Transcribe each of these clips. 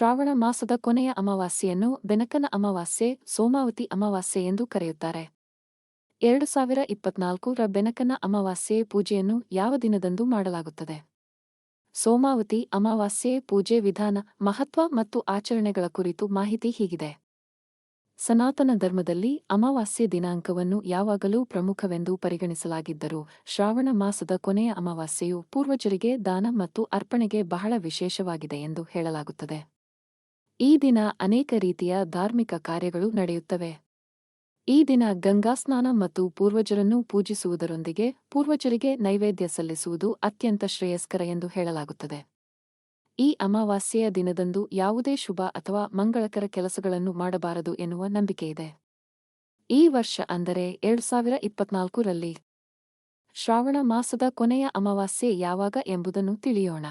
ಶ್ರಾವಣ ಮಾಸದ ಕೊನೆಯ ಅಮಾವಾಸ್ಯೆಯನ್ನು ಬೆನಕನ ಅಮಾವಾಸ್ಯೆ, ಸೋಮಾವತಿ ಅಮಾವಾಸ್ಯೆ ಎಂದು ಕರೆಯುತ್ತಾರೆ. ಎರಡು ಸಾವಿರ ಇಪ್ಪತ್ನಾಲ್ಕರ ಬೆನಕನ ಅಮಾವಾಸ್ಯೆ ಪೂಜೆಯನ್ನು ಯಾವ ದಿನದಂದು ಮಾಡಲಾಗುತ್ತದೆ? ಸೋಮಾವತಿ ಅಮಾವಾಸ್ಯೆ ಪೂಜೆ ವಿಧಾನ, ಮಹತ್ವ ಮತ್ತು ಆಚರಣೆಗಳ ಕುರಿತು ಮಾಹಿತಿ ಹೀಗಿದೆ. ಸನಾತನ ಧರ್ಮದಲ್ಲಿ ಅಮಾವಾಸ್ಯೆ ದಿನಾಂಕವನ್ನು ಯಾವಾಗಲೂ ಪ್ರಮುಖವೆಂದು ಪರಿಗಣಿಸಲಾಗಿದ್ದರೂ ಶ್ರಾವಣ ಮಾಸದ ಕೊನೆಯ ಅಮಾವಾಸ್ಯೆಯು ಪೂರ್ವಜರಿಗೆ ದಾನ ಮತ್ತು ಅರ್ಪಣೆಗೆ ಬಹಳ ವಿಶೇಷವಾಗಿದೆ ಎಂದು ಹೇಳಲಾಗುತ್ತದೆ. ಈ ದಿನ ಅನೇಕ ರೀತಿಯ ಧಾರ್ಮಿಕ ಕಾರ್ಯಗಳು ನಡೆಯುತ್ತವೆ. ಈ ದಿನ ಗಂಗಾಸ್ನಾನ ಮತ್ತು ಪೂರ್ವಜರನ್ನು ಪೂಜಿಸುವುದರೊಂದಿಗೆ ಪೂರ್ವಜರಿಗೆ ನೈವೇದ್ಯ ಸಲ್ಲಿಸುವುದು ಅತ್ಯಂತ ಶ್ರೇಯಸ್ಕರ ಎಂದು ಹೇಳಲಾಗುತ್ತದೆ. ಈ ಅಮಾವಾಸ್ಯೆಯ ದಿನದಂದು ಯಾವುದೇ ಶುಭ ಅಥವಾ ಮಂಗಳಕರ ಕೆಲಸಗಳನ್ನು ಮಾಡಬಾರದು ಎನ್ನುವ ನಂಬಿಕೆಯಿದೆ ಈ ವರ್ಷ ಅಂದರೆ ಎರಡು ಸಾವಿರ ಇಪ್ಪತ್ನಾಲ್ಕರಲ್ಲಿ. ಶ್ರಾವಣ ಮಾಸದ ಕೊನೆಯ ಅಮಾವಾಸ್ಯೆ ಯಾವಾಗ ಎಂಬುದನ್ನು ತಿಳಿಯೋಣ.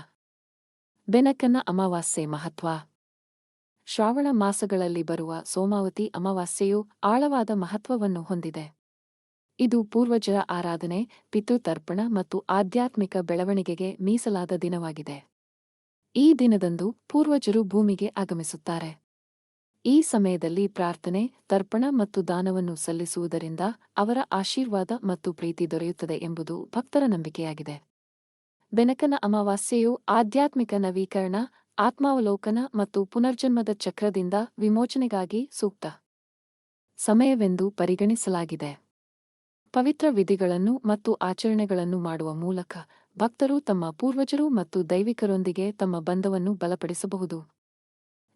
ಬೆನಕನ ಅಮಾವಾಸ್ಯೆ ಮಹತ್ವ. ಶ್ರಾವಣ ಮಾಸಗಳಲ್ಲಿ ಬರುವ ಸೋಮಾವತಿ ಅಮಾವಾಸ್ಯೆಯು ಆಳವಾದ ಮಹತ್ವವನ್ನು ಹೊಂದಿದೆ. ಇದು ಪೂರ್ವಜರ ಆರಾಧನೆ, ಪಿತೃತರ್ಪಣ ಮತ್ತು ಆಧ್ಯಾತ್ಮಿಕ ಬೆಳವಣಿಗೆಗೆ ಮೀಸಲಾದ ದಿನವಾಗಿದೆ. ಈ ದಿನದಂದು ಪೂರ್ವಜರು ಭೂಮಿಗೆ ಆಗಮಿಸುತ್ತಾರೆ. ಈ ಸಮಯದಲ್ಲಿ ಪ್ರಾರ್ಥನೆ, ತರ್ಪಣ ಮತ್ತು ದಾನವನ್ನು ಸಲ್ಲಿಸುವುದರಿಂದ ಅವರ ಆಶೀರ್ವಾದ ಮತ್ತು ಪ್ರೀತಿ ದೊರೆಯುತ್ತದೆ ಎಂಬುದು ಭಕ್ತರ ನಂಬಿಕೆಯಾಗಿದೆ. ಬೆನಕನ ಅಮಾವಾಸ್ಯೆಯು ಆಧ್ಯಾತ್ಮಿಕ ನವೀಕರಣ ಆತ್ಮಾವಲೋಕನ ಮತ್ತು ಪುನರ್ಜನ್ಮದ ಚಕ್ರದಿಂದ ವಿಮೋಚನೆಗಾಗಿ ಸೂಕ್ತ. ಸಮಯವೆಂದು ಪರಿಗಣಿಸಲಾಗಿದೆ. ಪವಿತ್ರ ವಿಧಿಗಳನ್ನು ಮತ್ತು ಆಚರಣೆಗಳನ್ನು ಮಾಡುವ ಮೂಲಕ ಭಕ್ತರು ತಮ್ಮ ಪೂರ್ವಜರು ಮತ್ತು ದೈವಿಕರೊಂದಿಗೆ ತಮ್ಮ ಬಂಧವನ್ನು ಬಲಪಡಿಸಬಹುದು.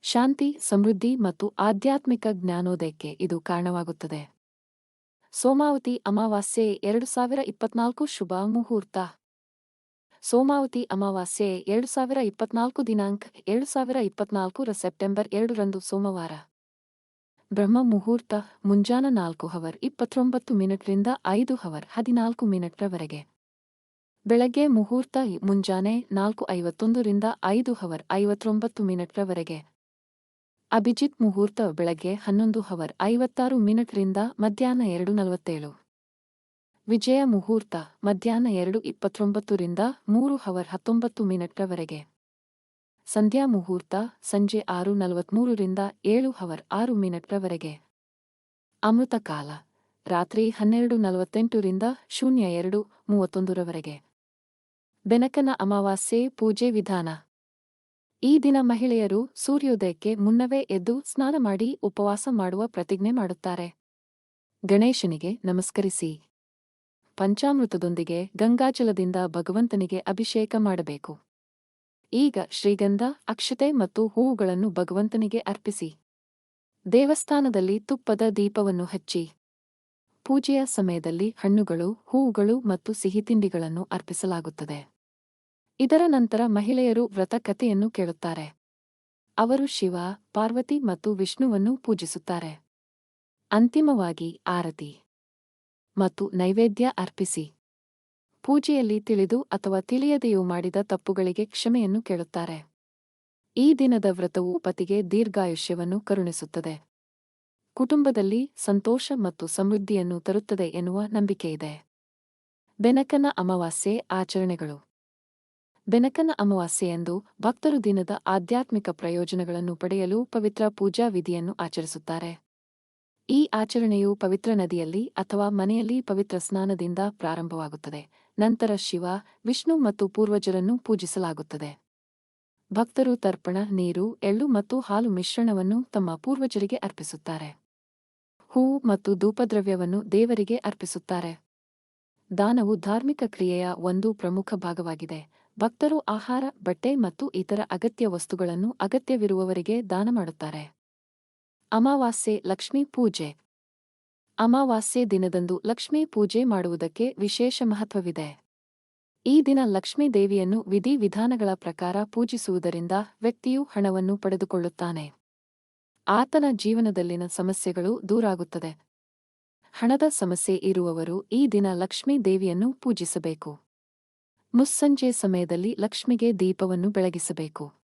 ಶಾಂತಿ, ಸಮೃದ್ಧಿ ಮತ್ತು ಆಧ್ಯಾತ್ಮಿಕ ಜ್ಞಾನೋದಯಕ್ಕೆ ಇದು ಕಾರಣವಾಗುತ್ತದೆ. ಸೋಮಾವತಿ ಅಮಾವಾಸ್ಯೆ ಎರಡು ಸಾವಿರ ಇಪ್ಪತ್ನಾಲ್ಕು ಶುಭ ಮುಹೂರ್ತ. ಸೋಮಾವತಿ ಅಮಾವಾಸ್ಯೆ ಎರಡು ಸಾವಿರ ಇಪ್ಪತ್ನಾಲ್ಕು ದಿನಾಂಕ ಎರಡು ಸಾವಿರ ಇಪ್ಪತ್ನಾಲ್ಕರ ಸೆಪ್ಟೆಂಬರ್ ಎರಡರಂದು ಸೋಮವಾರ. ಬ್ರಹ್ಮ ಮುಹೂರ್ತ ಮುಂಜಾನ ನಾಲ್ಕು ಹವರ್ ಇಪ್ಪತ್ತೊಂಬತ್ತು ಮಿನಿಟ್ರಿಂದ ಐದು ಹವರ್ ಹದಿನಾಲ್ಕು ಮಿನಿಟ್ರವರೆಗೆ ಬೆಳಗ್ಗೆ ಮುಹೂರ್ತ ಮುಂಜಾನೆ ನಾಲ್ಕು ಐವತ್ತೊಂದರಿಂದ ಐದು ಹವರ್ ಐವತ್ತೊಂಬತ್ತು ಮಿನಿಟ್ರವರೆಗೆ ಅಭಿಜಿತ್ ಮುಹೂರ್ತ ಬೆಳಗ್ಗೆ ಹನ್ನೊಂದು ಹವರ್ ಐವತ್ತಾರು ಮಿನಿಟ್ರಿಂದ ಮಧ್ಯಾಹ್ನ ಎರಡು ನಲವತ್ತೇಳು. ವಿಜಯ ಮುಹೂರ್ತ, ಮಧ್ಯಾಹ್ನ ಎರಡು ಇಪ್ಪತ್ತೊಂಬತ್ತರಿಂದ ಮೂರು ಹವರ್ ಹತ್ತೊಂಬತ್ತು ಮಿನಿಟ್ವರೆಗೆ ಸಂಧ್ಯಾ ಮುಹೂರ್ತ, ಸಂಜೆ ಆರು ನಲವತ್ಮೂರರಿಂದ ಏಳು ಹವರ್ ಆರು ಮಿನಿಟ್ರವರೆಗೆ ಅಮೃತಕಾಲ ರಾತ್ರಿ ಹನ್ನೆರಡು ನಲವತ್ತೆಂಟರಿಂದ ಶೂನ್ಯ ಎರಡು ಮೂವತ್ತೊಂದರವರೆಗೆ ಬೆನಕನ ಅಮಾವಾಸ್ಯೆ ಪೂಜೆ ವಿಧಾನ. ಈ ದಿನ ಮಹಿಳೆಯರು ಸೂರ್ಯೋದಯಕ್ಕೆ ಮುನ್ನವೇ ಎದ್ದು ಸ್ನಾನ ಮಾಡಿ ಉಪವಾಸ ಮಾಡುವ ಪ್ರತಿಜ್ಞೆ ಮಾಡುತ್ತಾರೆ. ಗಣೇಶನಿಗೆ ನಮಸ್ಕರಿಸಿ. ಪಂಚಾಮೃತದೊಂದಿಗೆ ಗಂಗಾಜಲದಿಂದ ಭಗವಂತನಿಗೆ ಅಭಿಷೇಕ ಮಾಡಬೇಕು. ಈಗ ಶ್ರೀಗಂಧ, ಅಕ್ಷತೆ ಮತ್ತು ಹೂವುಗಳನ್ನು ಭಗವಂತನಿಗೆ ಅರ್ಪಿಸಿ. ದೇವಸ್ಥಾನದಲ್ಲಿ ತುಪ್ಪದ ದೀಪವನ್ನು ಹಚ್ಚಿ. ಪೂಜೆಯ ಸಮಯದಲ್ಲಿ ಹಣ್ಣುಗಳು, ಹೂವುಗಳು ಮತ್ತು ಸಿಹಿತಿಂಡಿಗಳನ್ನು ಅರ್ಪಿಸಲಾಗುತ್ತದೆ. ಇದರ ನಂತರ ಮಹಿಳೆಯರು ವ್ರತಕಥೆಯನ್ನು ಕೇಳುತ್ತಾರೆ. ಅವರು ಶಿವ, ಪಾರ್ವತಿ ಮತ್ತು ವಿಷ್ಣುವನ್ನು ಪೂಜಿಸುತ್ತಾರೆ. ಅಂತಿಮವಾಗಿ ಆರತಿ. ಮತ್ತು ನೈವೇದ್ಯ ಅರ್ಪಿಸಿ. ಪೂಜೆಯಲ್ಲಿ ತಿಳಿದು ಅಥವಾ ತಿಳಿಯದೆಯೂ ಮಾಡಿದ ತಪ್ಪುಗಳಿಗೆ ಕ್ಷಮೆಯನ್ನು ಕೇಳುತ್ತಾರೆ. ಈ ದಿನದ ವ್ರತವು ಪತಿಗೆ ದೀರ್ಘಾಯುಷ್ಯವನ್ನು ಕರುಣಿಸುತ್ತದೆ. ಕುಟುಂಬದಲ್ಲಿ ಸಂತೋಷ ಮತ್ತು ಸಮೃದ್ಧಿಯನ್ನು ತರುತ್ತದೆ ಎನ್ನುವ ನಂಬಿಕೆಯಿದೆ ಬೆನಕನ ಅಮಾವಾಸ್ಯೆ ಆಚರಣೆಗಳು. ಬೆನಕನ ಅಮಾವಾಸ್ಯೆಯಂದು ಭಕ್ತರು ದಿನದ ಆಧ್ಯಾತ್ಮಿಕ ಪ್ರಯೋಜನಗಳನ್ನು ಪಡೆಯಲು ಪವಿತ್ರ ಪೂಜಾ ವಿಧಿಯನ್ನು ಆಚರಿಸುತ್ತಾರೆ. ಈ ಆಚರಣೆಯು ಪವಿತ್ರ ನದಿಯಲ್ಲಿ ಅಥವಾ ಮನೆಯಲ್ಲಿ ಪವಿತ್ರ ಸ್ನಾನದಿಂದ ಪ್ರಾರಂಭವಾಗುತ್ತದೆ. ನಂತರ ಶಿವ, ವಿಷ್ಣು ಮತ್ತು ಪೂರ್ವಜರನ್ನು ಪೂಜಿಸಲಾಗುತ್ತದೆ. ಭಕ್ತರು ತರ್ಪಣ, ನೀರು, ಎಳ್ಳು ಮತ್ತು ಹಾಲು ಮಿಶ್ರಣವನ್ನು ತಮ್ಮ ಪೂರ್ವಜರಿಗೆ ಅರ್ಪಿಸುತ್ತಾರೆ. ಹೂ ಮತ್ತು ಧೂಪದ್ರವ್ಯವನ್ನು ದೇವರಿಗೆ ಅರ್ಪಿಸುತ್ತಾರೆ. ದಾನವು ಧಾರ್ಮಿಕ ಕ್ರಿಯೆಯ ಒಂದು ಪ್ರಮುಖ ಭಾಗವಾಗಿದೆ. ಭಕ್ತರು ಆಹಾರ, ಬಟ್ಟೆ ಮತ್ತು ಇತರ ಅಗತ್ಯ ವಸ್ತುಗಳನ್ನು ಅಗತ್ಯವಿರುವವರಿಗೆ ದಾನ ಮಾಡುತ್ತಾರೆ. ಅಮಾವಾಸ್ಯೆ ಲಕ್ಷ್ಮೀ ಪೂಜೆ. ಅಮಾವಾಸ್ಯೆ ದಿನದಂದು ಲಕ್ಷ್ಮೀ ಪೂಜೆ ಮಾಡುವುದಕ್ಕೆ ವಿಶೇಷ ಮಹತ್ವವಿದೆ. ಈ ದಿನ ಲಕ್ಷ್ಮೀ ದೇವಿಯನ್ನು ವಿಧಿ ವಿಧಾನಗಳ ಪ್ರಕಾರ ಪೂಜಿಸುವುದರಿಂದ ವ್ಯಕ್ತಿಯು ಹಣವನ್ನು ಪಡೆದುಕೊಳ್ಳುತ್ತಾನೆ. ಆತನ ಜೀವನದಲ್ಲಿನ ಸಮಸ್ಯೆಗಳು ದೂರಾಗುತ್ತದೆ. ಹಣದ ಸಮಸ್ಯೆ ಇರುವವರು ಈ ದಿನ ಲಕ್ಷ್ಮೀ ದೇವಿಯನ್ನು ಪೂಜಿಸಬೇಕು. ಮುಸ್ಸಂಜೆ ಸಮಯದಲ್ಲಿ ಲಕ್ಷ್ಮಿಗೆ ದೀಪವನ್ನು ಬೆಳಗಿಸಬೇಕು.